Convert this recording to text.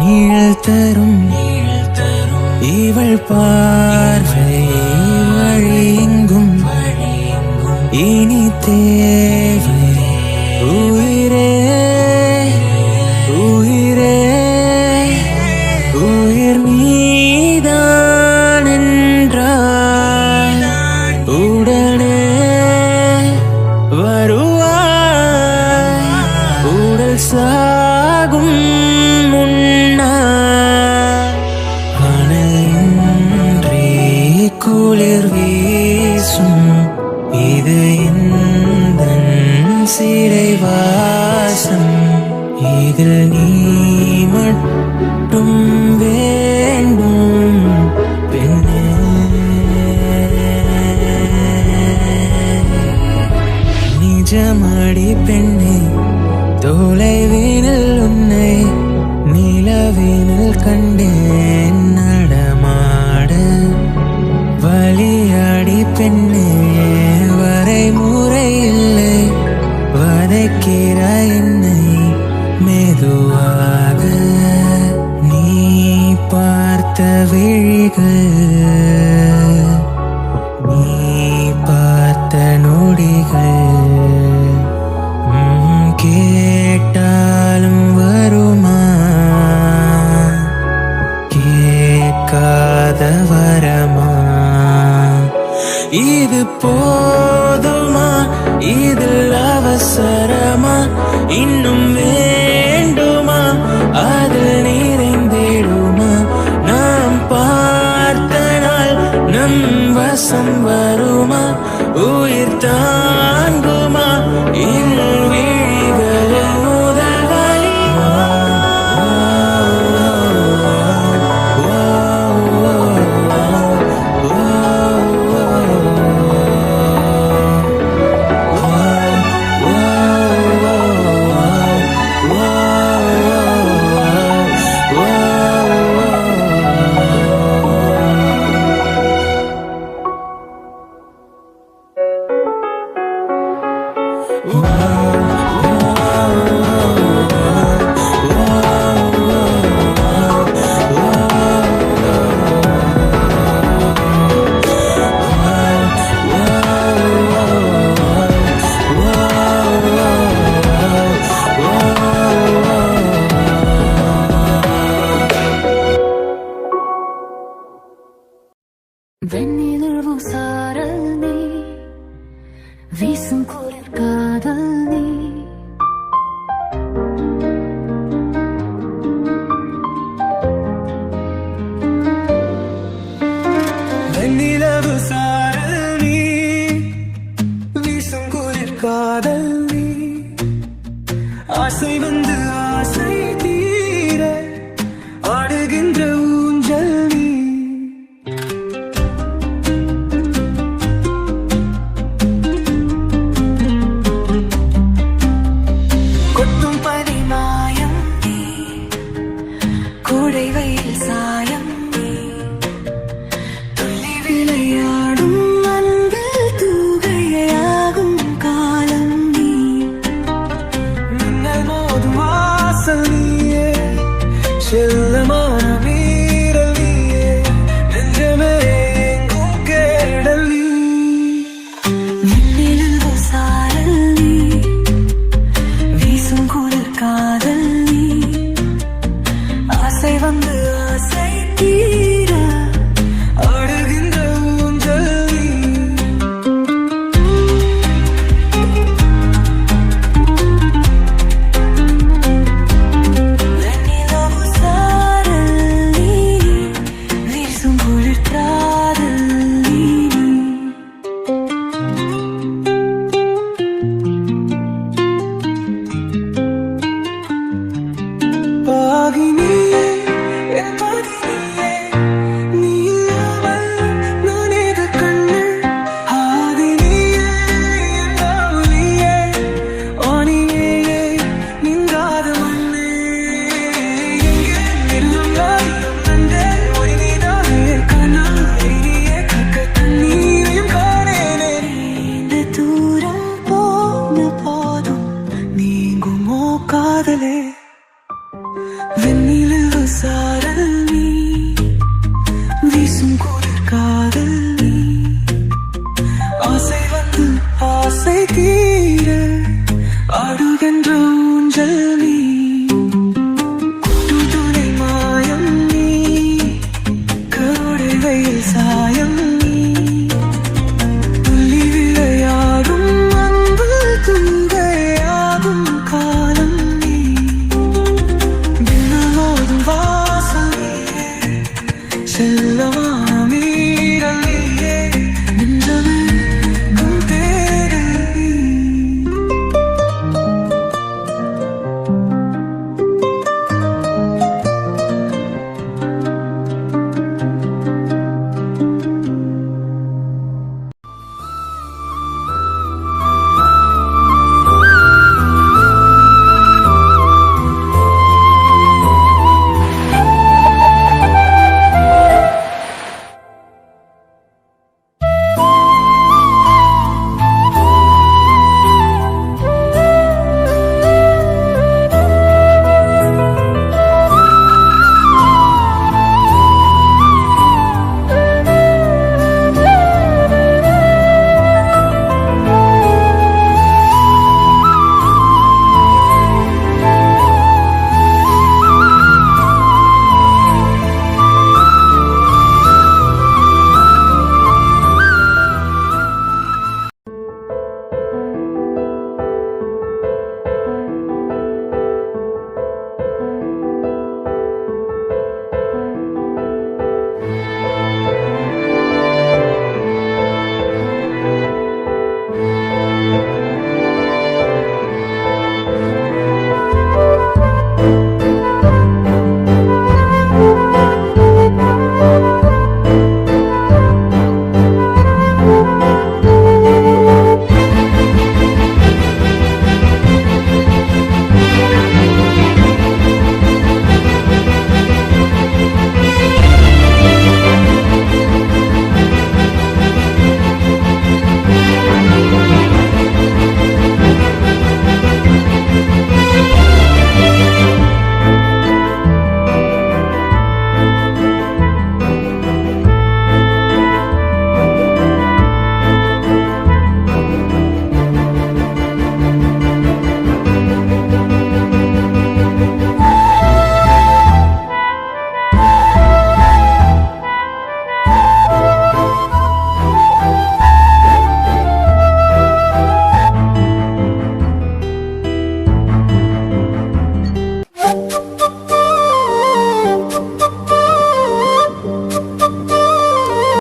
நீழல் தரும் நீழல் தரும். இவள் பார்வை வழியெங்கும் இனி தேவை. உயிரே உயிரே உயிர் நீதான் என்றால் உடனே வருவாய். உடல் சாகும் ഇതിൽ നീ മട്ടും വേണ്ടും. പിന്നെ നിജമടി പെണ്ണെ തോളൈ വീണിൽ ഉന്നെ നിലവീനിൽ കണ്ടേ. மெதுவாக நீ பார்த்த விழிகள் நீ பார்த்த நொடிகள் கேட்டா புடைவையில் சாயம். Because I need to love